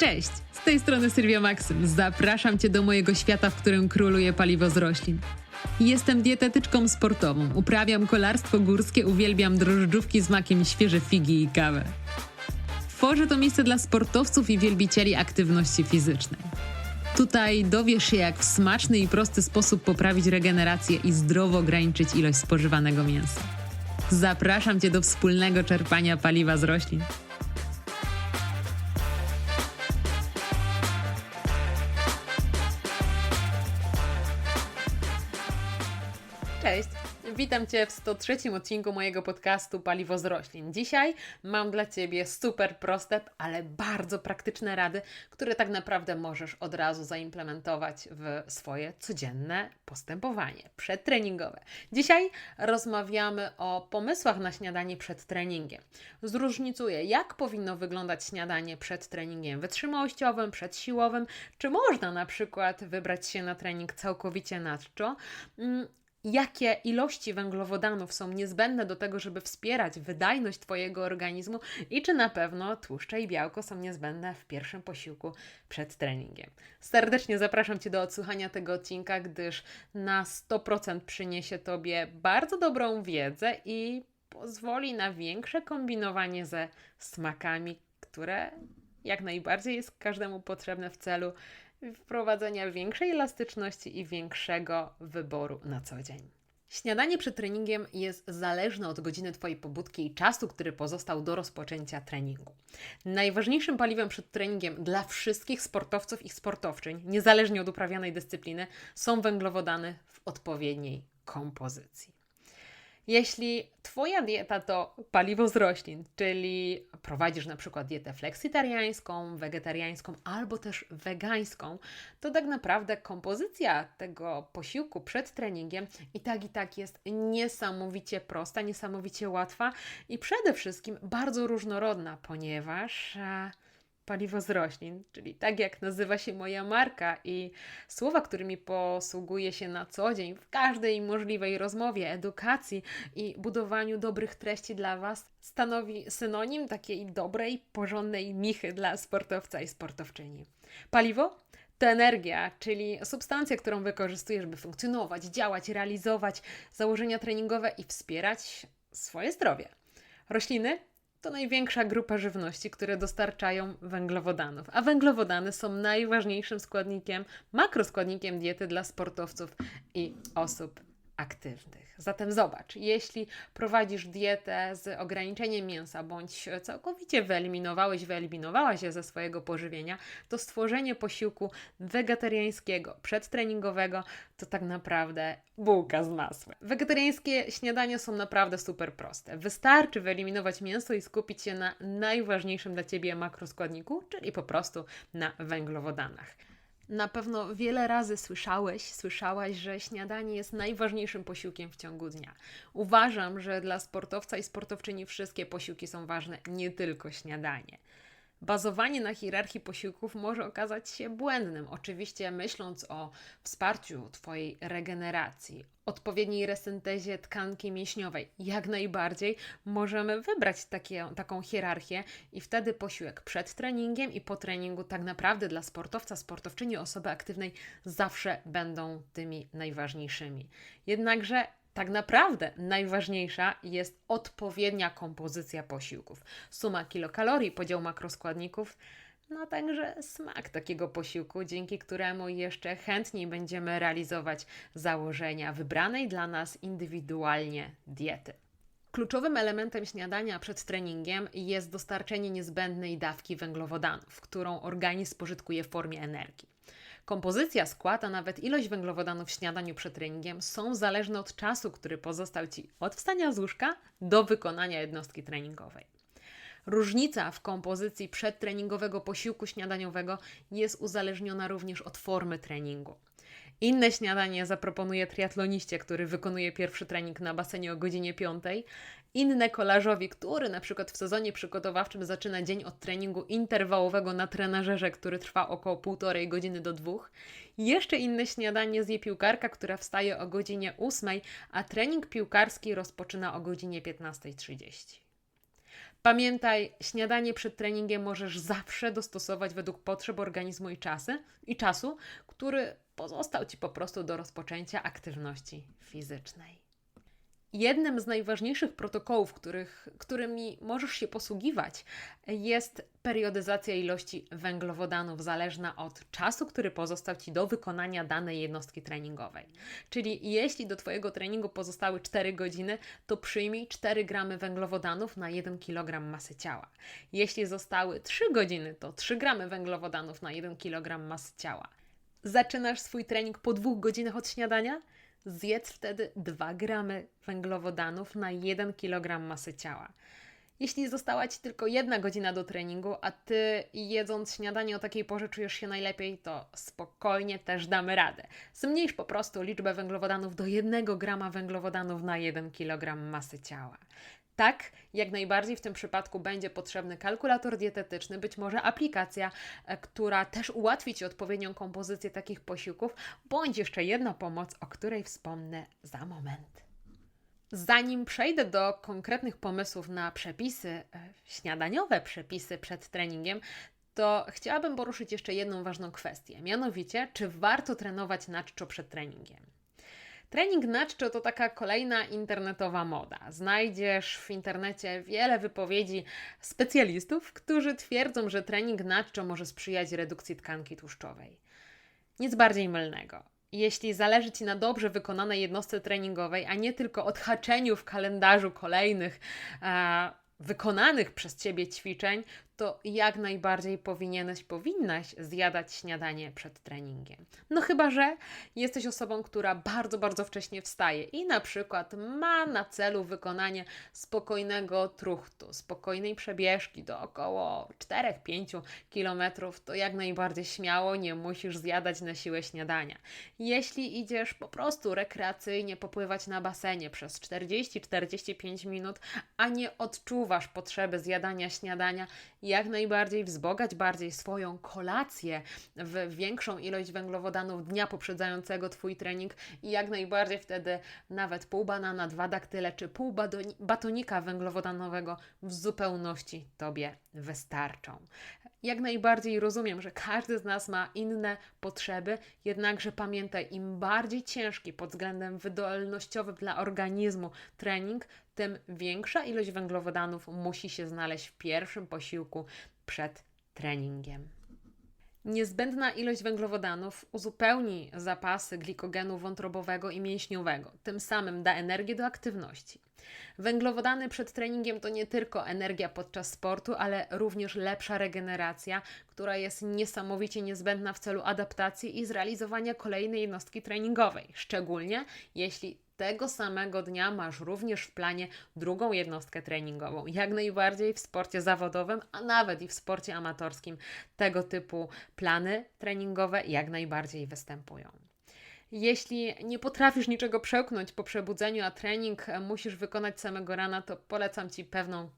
Cześć, z tej strony Sylwia Maksym. Zapraszam Cię do mojego świata, w którym króluje paliwo z roślin. Jestem dietetyczką sportową, uprawiam kolarstwo górskie, uwielbiam drożdżówki z makiem, świeże figi i kawę. Tworzę to miejsce dla sportowców i wielbicieli aktywności fizycznej. Tutaj dowiesz się, jak w smaczny i prosty sposób poprawić regenerację i zdrowo ograniczyć ilość spożywanego mięsa. Zapraszam Cię do wspólnego czerpania paliwa z roślin. Cześć! Witam Cię w 103 odcinku mojego podcastu Paliwo z roślin. Dzisiaj mam dla Ciebie super proste, ale bardzo praktyczne rady, które tak naprawdę możesz od razu zaimplementować w swoje codzienne postępowanie przedtreningowe. Dzisiaj rozmawiamy o pomysłach na śniadanie przed treningiem. Zróżnicuję, jak powinno wyglądać śniadanie przed treningiem wytrzymałościowym, przedsiłowym, czy można na przykład wybrać się na trening całkowicie na. Jakie ilości węglowodanów są niezbędne do tego, żeby wspierać wydajność Twojego organizmu i czy na pewno tłuszcze i białko są niezbędne w pierwszym posiłku przed treningiem. Serdecznie zapraszam Cię do odsłuchania tego odcinka, gdyż na 100% przyniesie Tobie bardzo dobrą wiedzę i pozwoli na większe kombinowanie ze smakami, które jak najbardziej jest każdemu potrzebne w celu wprowadzenia większej elastyczności i większego wyboru na co dzień. Śniadanie przed treningiem jest zależne od godziny Twojej pobudki i czasu, który pozostał do rozpoczęcia treningu. Najważniejszym paliwem przed treningiem dla wszystkich sportowców i sportowczyń, niezależnie od uprawianej dyscypliny, są węglowodany w odpowiedniej kompozycji. Jeśli Twoja dieta to paliwo z roślin, czyli prowadzisz na przykład dietę fleksitariańską, wegetariańską albo też wegańską, to tak naprawdę kompozycja tego posiłku przed treningiem i tak i tak jest niesamowicie prosta, niesamowicie łatwa i przede wszystkim bardzo różnorodna, ponieważ. Paliwo z roślin, czyli tak jak nazywa się moja marka i słowa, którymi posługuję się na co dzień w każdej możliwej rozmowie, edukacji i budowaniu dobrych treści dla Was, stanowi synonim takiej dobrej, porządnej michy dla sportowca i sportowczyni. Paliwo to energia, czyli substancja, którą wykorzystujesz, by funkcjonować, działać, realizować założenia treningowe i wspierać swoje zdrowie. Rośliny to największa grupa żywności, które dostarczają węglowodanów, a węglowodany są najważniejszym składnikiem, makroskładnikiem diety dla sportowców i osób aktywnych. Zatem zobacz, jeśli prowadzisz dietę z ograniczeniem mięsa, bądź całkowicie wyeliminowałeś, wyeliminowałaś je ze swojego pożywienia, to stworzenie posiłku wegetariańskiego, przedtreningowego to tak naprawdę bułka z masłem. Wegetariańskie śniadania są naprawdę super proste. Wystarczy wyeliminować mięso i skupić się na najważniejszym dla Ciebie makroskładniku, czyli po prostu na węglowodanach. Na pewno wiele razy słyszałeś, słyszałaś, że śniadanie jest najważniejszym posiłkiem w ciągu dnia. Uważam, że dla sportowca i sportowczyni wszystkie posiłki są ważne, nie tylko śniadanie. Bazowanie na hierarchii posiłków może okazać się błędnym. Oczywiście, myśląc o wsparciu Twojej regeneracji, odpowiedniej resyntezie tkanki mięśniowej, jak najbardziej możemy wybrać takie, taką hierarchię i wtedy posiłek przed treningiem i po treningu, tak naprawdę dla sportowca, sportowczyni, osoby aktywnej zawsze będą tymi najważniejszymi. Jednakże tak naprawdę najważniejsza jest odpowiednia kompozycja posiłków. Suma kilokalorii, podział makroskładników, no także smak takiego posiłku, dzięki któremu jeszcze chętniej będziemy realizować założenia wybranej dla nas indywidualnie diety. Kluczowym elementem śniadania przed treningiem jest dostarczenie niezbędnej dawki węglowodanów, którą organizm spożytkuje w formie energii. Kompozycja, skład, a nawet ilość węglowodanów w śniadaniu przed treningiem są zależne od czasu, który pozostał Ci od wstania z łóżka do wykonania jednostki treningowej. Różnica w kompozycji przedtreningowego posiłku śniadaniowego jest uzależniona również od formy treningu. Inne śniadanie zaproponuje triatloniście, który wykonuje pierwszy trening na basenie o godzinie 5. Inne kolarzowi, który na przykład w sezonie przygotowawczym zaczyna dzień od treningu interwałowego na trenażerze, który trwa około półtorej godziny do dwóch. Jeszcze inne śniadanie zje piłkarka, która wstaje o godzinie 8, a trening piłkarski rozpoczyna o godzinie 15.30. Pamiętaj, śniadanie przed treningiem możesz zawsze dostosować według potrzeb organizmu i, czasy, i czasu, który pozostał Ci po prostu do rozpoczęcia aktywności fizycznej. Jednym z najważniejszych protokołów, których, którymi możesz się posługiwać, jest periodyzacja ilości węglowodanów, zależna od czasu, który pozostał Ci do wykonania danej jednostki treningowej. Czyli jeśli do Twojego treningu pozostały 4 godziny, to przyjmij 4 gramy węglowodanów na 1 kg masy ciała. Jeśli zostały 3 godziny, to 3 gramy węglowodanów na 1 kg masy ciała. Zaczynasz swój trening po dwóch godzinach od śniadania? Zjedz wtedy 2 gramy węglowodanów na 1 kg masy ciała. Jeśli została Ci tylko jedna godzina do treningu, a Ty jedząc śniadanie o takiej porze czujesz się najlepiej, to spokojnie też damy radę. Zmniejsz po prostu liczbę węglowodanów do 1 grama węglowodanów na 1 kg masy ciała. Tak, jak najbardziej w tym przypadku będzie potrzebny kalkulator dietetyczny, być może aplikacja, e, która też ułatwi Ci odpowiednią kompozycję takich posiłków, bądź jeszcze jedna pomoc, o której wspomnę za moment. Zanim przejdę do konkretnych pomysłów na przepisy, e, śniadaniowe przepisy przed treningiem, to chciałabym poruszyć jeszcze jedną ważną kwestię, mianowicie, czy warto trenować na czczo przed treningiem. Trening na czczo to taka kolejna internetowa moda. Znajdziesz w internecie wiele wypowiedzi specjalistów, którzy twierdzą, że trening na czczo może sprzyjać redukcji tkanki tłuszczowej. Nic bardziej mylnego. Jeśli zależy Ci na dobrze wykonanej jednostce treningowej, a nie tylko odhaczeniu w kalendarzu kolejnych e, wykonanych przez Ciebie ćwiczeń, to jak najbardziej powinieneś, powinnaś zjadać śniadanie przed treningiem. No chyba, że jesteś osobą, która bardzo, bardzo wcześnie wstaje i na przykład ma na celu wykonanie spokojnego truchtu, spokojnej przebieżki do około 4-5 km, to jak najbardziej śmiało nie musisz zjadać na siłę śniadania. Jeśli idziesz po prostu rekreacyjnie popływać na basenie przez 40-45 minut, a nie odczuwasz potrzeby zjadania śniadania, jak najbardziej wzbogać bardziej swoją kolację w większą ilość węglowodanów dnia poprzedzającego Twój trening i jak najbardziej wtedy nawet pół banana, dwa daktyle czy pół batonika węglowodanowego w zupełności Tobie wystarczą. Jak najbardziej rozumiem, że każdy z nas ma inne potrzeby, jednakże pamiętaj, im bardziej ciężki pod względem wydolnościowym dla organizmu trening, tym większa ilość węglowodanów musi się znaleźć w pierwszym posiłku przed treningiem. Niezbędna ilość węglowodanów uzupełni zapasy glikogenu wątrobowego i mięśniowego, tym samym da energię do aktywności. Węglowodany przed treningiem to nie tylko energia podczas sportu, ale również lepsza regeneracja, która jest niesamowicie niezbędna w celu adaptacji i zrealizowania kolejnej jednostki treningowej, szczególnie jeśli tego samego dnia masz również w planie drugą jednostkę treningową. Jak najbardziej w sporcie zawodowym, a nawet i w sporcie amatorskim tego typu plany treningowe jak najbardziej występują. Jeśli nie potrafisz niczego przełknąć po przebudzeniu, a trening musisz wykonać samego rana, to polecam Ci pewną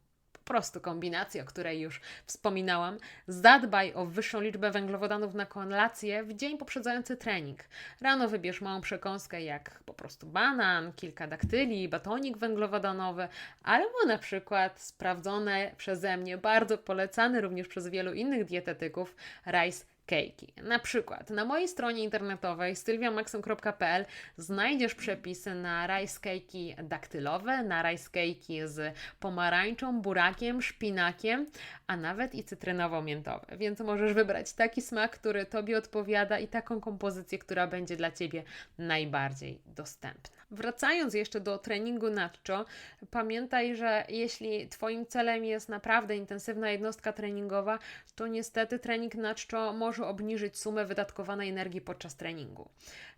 prostu kombinację, o której już wspominałam. Zadbaj o wyższą liczbę węglowodanów na kolację w dzień poprzedzający trening. Rano wybierz małą przekąskę jak po prostu banan, kilka daktyli, batonik węglowodanowy, albo na przykład sprawdzone przeze mnie, bardzo polecany również przez wielu innych dietetyków, rice cake'i. Na przykład na mojej stronie internetowej sylwiamaxym.pl znajdziesz przepisy na rice cake'i daktylowe, na rice cake'i z pomarańczą, burakiem, szpinakiem, a nawet i cytrynowo-miętowe. Więc możesz wybrać taki smak, który Tobie odpowiada i taką kompozycję, która będzie dla Ciebie najbardziej dostępna. Wracając jeszcze do treningu nadczo, pamiętaj, że jeśli Twoim celem jest naprawdę intensywna jednostka treningowa, to niestety trening nadczo może obniżyć sumę wydatkowanej energii podczas treningu.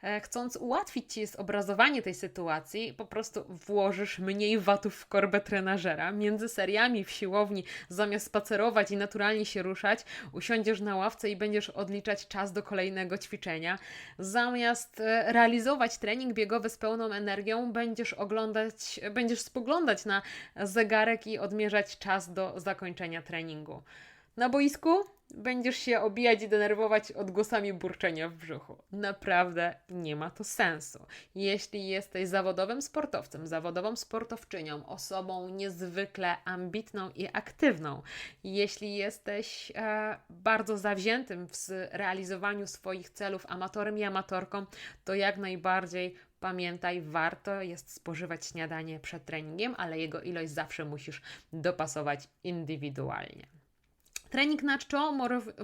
E, chcąc ułatwić Ci zobrazowanie tej sytuacji, po prostu włożysz mniej watów w korbę trenażera. Między seriami w siłowni, zamiast spacerować i naturalnie się ruszać, usiądziesz na ławce i będziesz odliczać czas do kolejnego ćwiczenia. Zamiast e, realizować trening biegowy z pełną energią, energią będziesz oglądać, będziesz spoglądać na zegarek i odmierzać czas do zakończenia treningu. Na boisku będziesz się obijać i denerwować odgłosami burczenia w brzuchu. Naprawdę nie ma to sensu. Jeśli jesteś zawodowym sportowcem, zawodową sportowczynią, osobą niezwykle ambitną i aktywną, jeśli jesteś e, bardzo zawziętym w realizowaniu swoich celów amatorem i amatorką, to jak najbardziej Pamiętaj, warto jest spożywać śniadanie przed treningiem, ale jego ilość zawsze musisz dopasować indywidualnie. Trening na czczo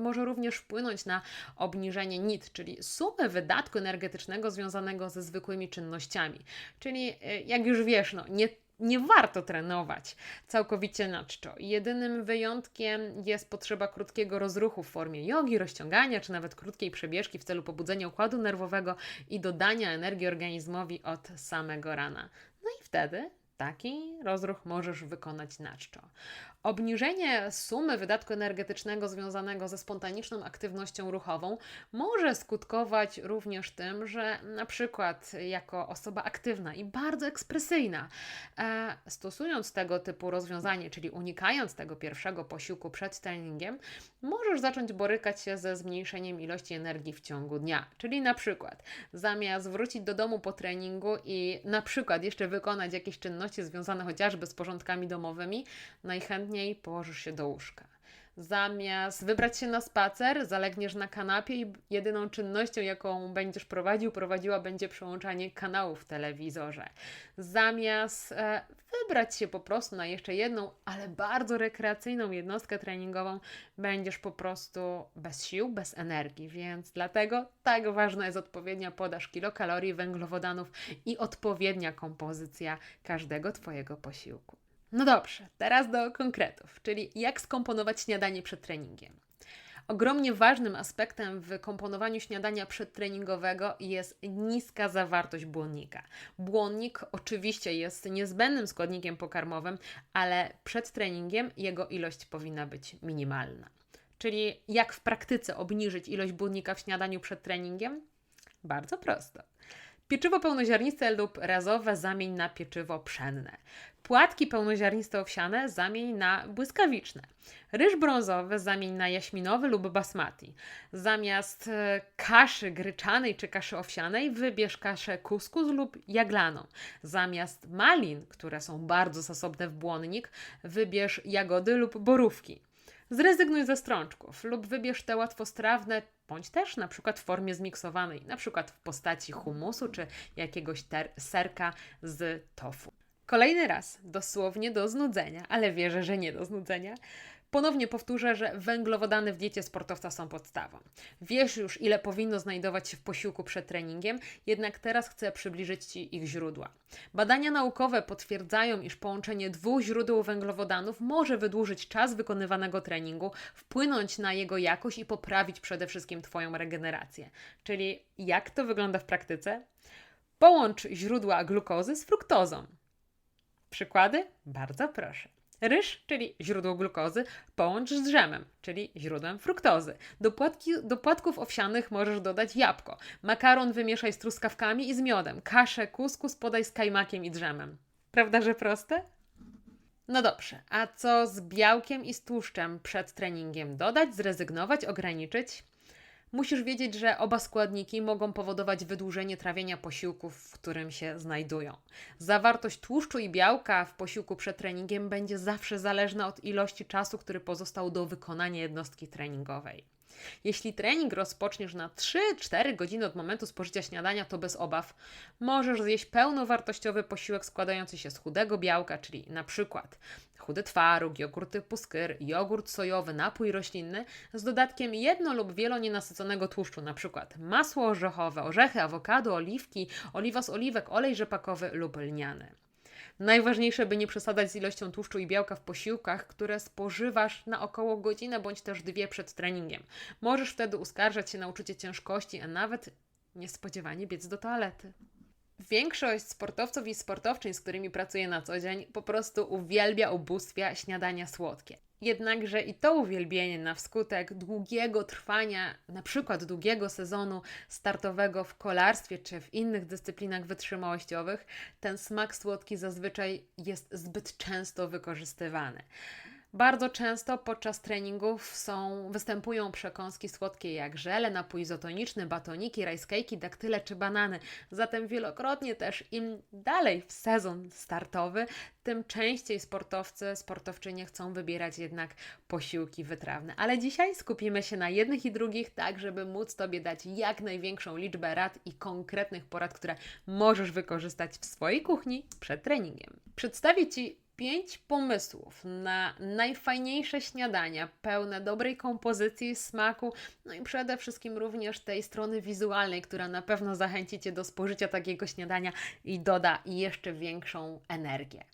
może również wpłynąć na obniżenie NIT, czyli sumy wydatku energetycznego związanego ze zwykłymi czynnościami. Czyli e, jak już wiesz, no, nie nie warto trenować całkowicie na czczo. Jedynym wyjątkiem jest potrzeba krótkiego rozruchu w formie jogi, rozciągania czy nawet krótkiej przebieżki w celu pobudzenia układu nerwowego i dodania energii organizmowi od samego rana. No i wtedy taki rozruch możesz wykonać na czczo. Obniżenie sumy wydatku energetycznego związanego ze spontaniczną aktywnością ruchową może skutkować również tym, że na przykład jako osoba aktywna i bardzo ekspresyjna, e, stosując tego typu rozwiązanie, czyli unikając tego pierwszego posiłku przed treningiem, możesz zacząć borykać się ze zmniejszeniem ilości energii w ciągu dnia. Czyli na przykład zamiast wrócić do domu po treningu i na przykład jeszcze wykonać jakieś czynności związane chociażby z porządkami domowymi, najchętniej chętniej położysz się do łóżka. Zamiast wybrać się na spacer, zalegniesz na kanapie i jedyną czynnością, jaką będziesz prowadził, prowadziła będzie przełączanie kanałów w telewizorze. Zamiast e, wybrać się po prostu na jeszcze jedną, ale bardzo rekreacyjną jednostkę treningową, będziesz po prostu bez sił, bez energii. Więc dlatego tak ważna jest odpowiednia podaż kilokalorii, węglowodanów i odpowiednia kompozycja każdego Twojego posiłku. No dobrze, teraz do konkretów, czyli jak skomponować śniadanie przed treningiem. Ogromnie ważnym aspektem w komponowaniu śniadania przedtreningowego jest niska zawartość błonnika. Błonnik oczywiście jest niezbędnym składnikiem pokarmowym, ale przed treningiem jego ilość powinna być minimalna. Czyli jak w praktyce obniżyć ilość błonnika w śniadaniu przed treningiem? Bardzo prosto. Pieczywo pełnoziarniste lub razowe zamień na pieczywo pszenne. Płatki pełnoziarniste owsiane zamień na błyskawiczne. Ryż brązowy zamień na jaśminowy lub basmati. Zamiast e, kaszy gryczanej czy kaszy owsianej wybierz kaszę kuskus lub jaglaną. Zamiast malin, które są bardzo zasobne w błonnik, wybierz jagody lub borówki. Zrezygnuj ze strączków lub wybierz te łatwostrawne, bądź też na przykład w formie zmiksowanej, na przykład w postaci humusu czy jakiegoś serka z tofu. Kolejny raz, dosłownie do znudzenia, ale wierzę, że nie do znudzenia. Ponownie powtórzę, że węglowodany w diecie sportowca są podstawą. Wiesz już, ile powinno znajdować się w posiłku przed treningiem, jednak teraz chcę przybliżyć Ci ich źródła. Badania naukowe potwierdzają, iż połączenie dwóch źródeł węglowodanów może wydłużyć czas wykonywanego treningu, wpłynąć na jego jakość i poprawić przede wszystkim Twoją regenerację. Czyli jak to wygląda w praktyce? Połącz źródła glukozy z fruktozą. Przykłady? Bardzo proszę. Ryż, czyli źródło glukozy, połącz z drzemem, czyli źródłem fruktozy. Do, płatki, do płatków owsianych możesz dodać jabłko. Makaron wymieszaj z truskawkami i z miodem. Kaszę kuskus podaj z kajmakiem i drzemem. Prawda, że proste? No dobrze, a co z białkiem i z tłuszczem przed treningiem? Dodać, zrezygnować, ograniczyć? Musisz wiedzieć, że oba składniki mogą powodować wydłużenie trawienia posiłków, w którym się znajdują. Zawartość tłuszczu i białka w posiłku przed treningiem będzie zawsze zależna od ilości czasu, który pozostał do wykonania jednostki treningowej. Jeśli trening rozpoczniesz na 3-4 godziny od momentu spożycia śniadania, to bez obaw możesz zjeść pełnowartościowy posiłek składający się z chudego białka, czyli na przykład chudy twaróg, jogurt typu skyr, jogurt sojowy, napój roślinny z dodatkiem jedno lub wielonienasyconego tłuszczu, na przykład masło orzechowe, orzechy, awokado, oliwki, oliwa z oliwek, olej rzepakowy lub lniany. Najważniejsze, by nie przesadzać z ilością tłuszczu i białka w posiłkach, które spożywasz na około godzinę bądź też dwie przed treningiem. Możesz wtedy uskarżać się na uczucie ciężkości, a nawet niespodziewanie biec do toalety. Większość sportowców i sportowczyń, z którymi pracuję na co dzień, po prostu uwielbia ubóstwia śniadania słodkie. Jednakże i to uwielbienie na wskutek długiego trwania, na przykład długiego sezonu startowego w kolarstwie czy w innych dyscyplinach wytrzymałościowych, ten smak słodki zazwyczaj jest zbyt często wykorzystywany. Bardzo często podczas treningów są, występują przekąski słodkie jak żele, napój izotoniczny, batoniki, cake'i, daktyle czy banany. Zatem wielokrotnie też im dalej w sezon startowy, tym częściej sportowcy, sportowczynie chcą wybierać jednak posiłki wytrawne. Ale dzisiaj skupimy się na jednych i drugich, tak żeby móc Tobie dać jak największą liczbę rad i konkretnych porad, które możesz wykorzystać w swojej kuchni przed treningiem. Przedstawię Ci pięć pomysłów na najfajniejsze śniadania, pełne dobrej kompozycji, smaku, no i przede wszystkim również tej strony wizualnej, która na pewno zachęci Cię do spożycia takiego śniadania i doda jeszcze większą energię.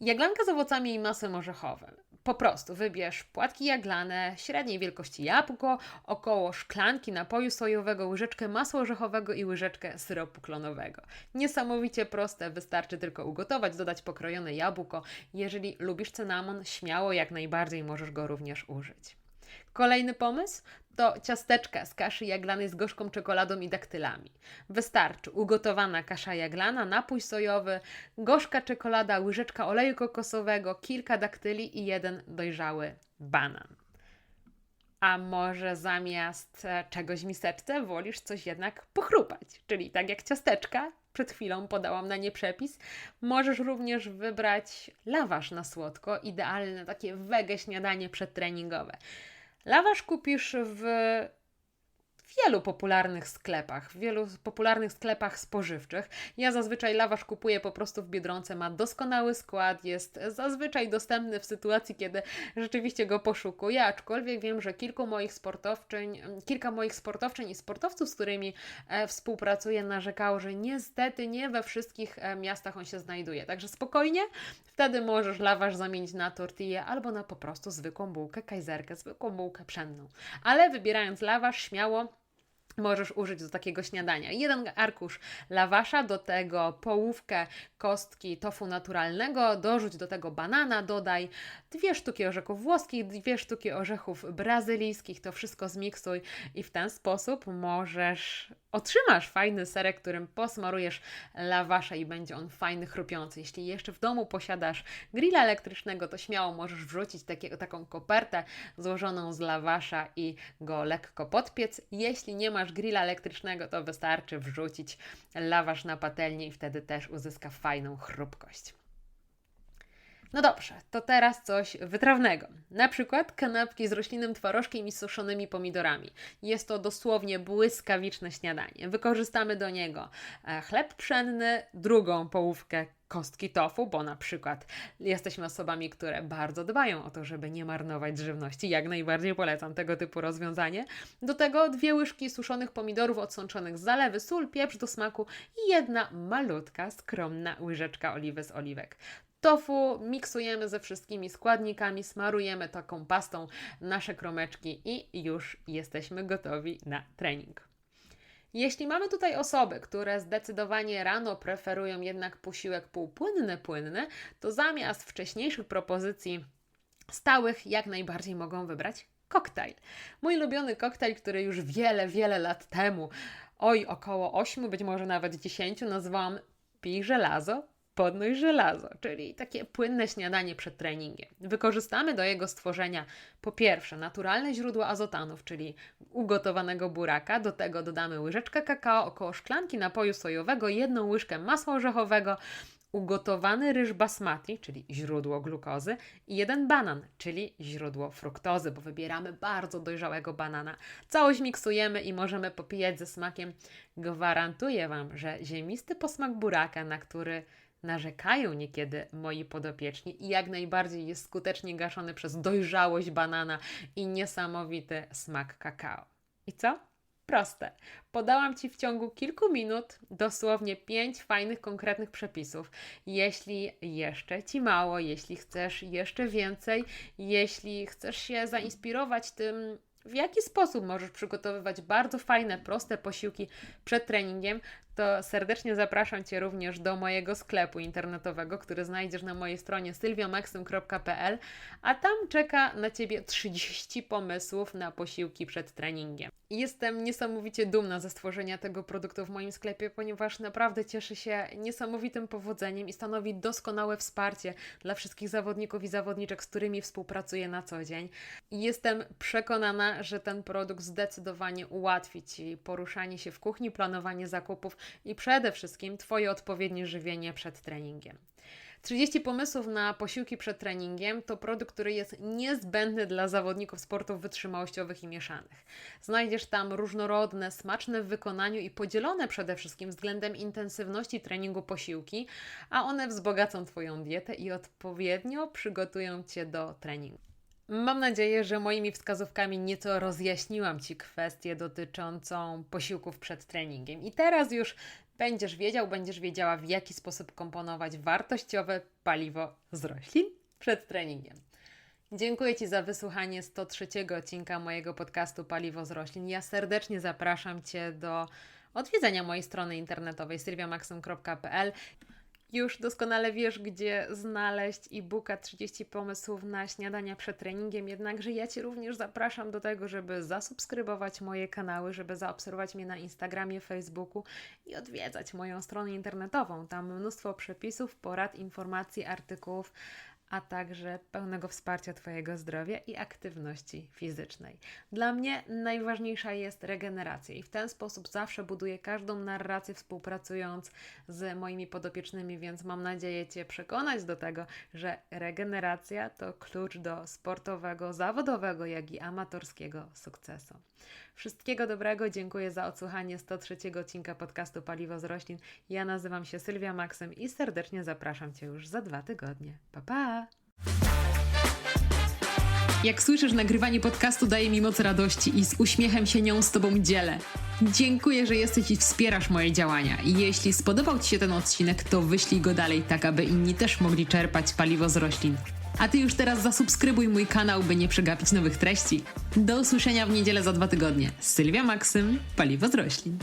Jaglanka z owocami i masłem orzechowym. Po prostu wybierz płatki jaglane, średniej wielkości jabłko, około szklanki napoju sojowego, łyżeczkę masła orzechowego i łyżeczkę syropu klonowego. Niesamowicie proste, wystarczy tylko ugotować, dodać pokrojone jabłko. Jeżeli lubisz cynamon, śmiało jak najbardziej możesz go również użyć. Kolejny pomysł to ciasteczka z kaszy jaglanej z gorzką czekoladą i daktylami. Wystarczy ugotowana kasza jaglana, napój sojowy, gorzka czekolada, łyżeczka oleju kokosowego, kilka daktyli i jeden dojrzały banan. A może zamiast e, czegoś w miseczce wolisz coś jednak pochrupać, czyli tak jak ciasteczka, przed chwilą podałam na nie przepis, możesz również wybrać lawasz na słodko, idealne takie wege śniadanie przedtreningowe. Lawasz kupisz w wielu popularnych sklepach, w wielu popularnych sklepach spożywczych. Ja zazwyczaj lawasz kupuję po prostu w Biedronce, ma doskonały skład, jest zazwyczaj dostępny w sytuacji, kiedy rzeczywiście go poszukuję, aczkolwiek wiem, że kilku moich sportowczyń, kilka moich sportowczyń i sportowców, z którymi e, współpracuję, narzekało, że niestety nie we wszystkich e, miastach on się znajduje. Także spokojnie, wtedy możesz lawasz zamienić na tortillę albo na po prostu zwykłą bułkę kajzerkę, zwykłą bułkę pszenną. Ale wybierając lawasz, śmiało możesz użyć do takiego śniadania. Jeden arkusz lawasza, do tego połówkę kostki tofu naturalnego, dorzuć do tego banana, dodaj dwie sztuki orzechów włoskich, dwie sztuki orzechów brazylijskich, to wszystko zmiksuj i w ten sposób możesz otrzymasz fajny serek, którym posmarujesz lawasza i będzie on fajny, chrupiący. Jeśli jeszcze w domu posiadasz grilla elektrycznego, to śmiało możesz wrzucić takiego, taką kopertę złożoną z lawasza i go lekko podpiec. Jeśli nie masz grilla elektrycznego, to wystarczy wrzucić lawasz na patelnię i wtedy też uzyska fajną chrupkość. No dobrze, to teraz coś wytrawnego. Na przykład kanapki z roślinnym twarożkiem i suszonymi pomidorami. Jest to dosłownie błyskawiczne śniadanie. Wykorzystamy do niego e, chleb pszenny, drugą połówkę kostki tofu, bo na przykład jesteśmy osobami, które bardzo dbają o to, żeby nie marnować żywności. Jak najbardziej polecam tego typu rozwiązanie. Do tego dwie łyżki suszonych pomidorów odsączonych z zalewy, sól, pieprz do smaku i jedna malutka, skromna łyżeczka oliwy z oliwek. Tofu miksujemy ze wszystkimi składnikami, smarujemy taką pastą nasze kromeczki i już jesteśmy gotowi na trening. Jeśli mamy tutaj osoby, które zdecydowanie rano preferują jednak posiłek półpłynny, płynny, to zamiast wcześniejszych propozycji stałych jak najbardziej mogą wybrać koktajl. Mój ulubiony koktajl, który już wiele, wiele lat temu, oj, około 8, być może nawet 10, nazwałam Pij żelazo, podnój żelazo, czyli takie płynne śniadanie przed treningiem. Wykorzystamy do jego stworzenia po pierwsze naturalne źródło azotanów, czyli ugotowanego buraka, do tego dodamy łyżeczkę kakao, około szklanki napoju sojowego, jedną łyżkę masła orzechowego, ugotowany ryż basmati, czyli źródło glukozy, i jeden banan, czyli źródło fruktozy, bo wybieramy bardzo dojrzałego banana. Całość miksujemy i możemy popijać ze smakiem. Gwarantuję Wam, że ziemisty posmak buraka, na który narzekają niekiedy moi podopieczni i jak najbardziej jest skutecznie gaszony przez dojrzałość banana i niesamowity smak kakao. I co? Proste. Podałam Ci w ciągu kilku minut dosłownie pięć fajnych, konkretnych przepisów. Jeśli jeszcze Ci mało, jeśli chcesz jeszcze więcej, jeśli chcesz się zainspirować tym, w jaki sposób możesz przygotowywać bardzo fajne, proste posiłki przed treningiem, to serdecznie zapraszam Cię również do mojego sklepu internetowego, który znajdziesz na mojej stronie sylwiamaksym.pl, a tam czeka na Ciebie 30 pomysłów na posiłki przed treningiem. Jestem niesamowicie dumna ze stworzenia tego produktu w moim sklepie, ponieważ naprawdę cieszy się niesamowitym powodzeniem i stanowi doskonałe wsparcie dla wszystkich zawodników i zawodniczek, z którymi współpracuję na co dzień. Jestem przekonana, że ten produkt zdecydowanie ułatwi Ci poruszanie się w kuchni, planowanie zakupów i przede wszystkim Twoje odpowiednie żywienie przed treningiem. 30 pomysłów na posiłki przed treningiem to produkt, który jest niezbędny dla zawodników sportów wytrzymałościowych i mieszanych. Znajdziesz tam różnorodne, smaczne w wykonaniu i podzielone przede wszystkim względem intensywności treningu posiłki, a one wzbogacą Twoją dietę i odpowiednio przygotują Cię do treningu. Mam nadzieję, że moimi wskazówkami nieco rozjaśniłam Ci kwestię dotyczącą posiłków przed treningiem. I teraz już będziesz wiedział, będziesz wiedziała, w jaki sposób komponować wartościowe paliwo z roślin przed treningiem. Dziękuję Ci za wysłuchanie 103 odcinka mojego podcastu Paliwo z roślin. Ja serdecznie zapraszam Cię do odwiedzenia mojej strony internetowej sylwiamaxym.pl już doskonale wiesz, gdzie znaleźć e-booka 30 pomysłów na śniadania przed treningiem, jednakże ja Cię również zapraszam do tego, żeby zasubskrybować moje kanały, żeby zaobserwować mnie na Instagramie, Facebooku i odwiedzać moją stronę internetową. Tam mnóstwo przepisów, porad, informacji, artykułów, a także pełnego wsparcia Twojego zdrowia i aktywności fizycznej. Dla mnie najważniejsza jest regeneracja i w ten sposób zawsze buduję każdą narrację współpracując z moimi podopiecznymi, więc mam nadzieję Cię przekonać do tego, że regeneracja to klucz do sportowego, zawodowego, jak i amatorskiego sukcesu. Wszystkiego dobrego, dziękuję za odsłuchanie 103 odcinka podcastu Paliwo z roślin. Ja nazywam się Sylwia Maksym i serdecznie zapraszam Cię już za dwa tygodnie. Pa, pa! Jak słyszysz, nagrywanie podcastu daje mi moc radości i z uśmiechem się nią z Tobą dzielę. Dziękuję, że jesteś i wspierasz moje działania. Jeśli spodobał Ci się ten odcinek, to wyślij go dalej, tak aby inni też mogli czerpać paliwo z roślin. A Ty już teraz zasubskrybuj mój kanał, by nie przegapić nowych treści. Do usłyszenia w niedzielę za dwa tygodnie. Sylwia Maksym, Paliwo z roślin.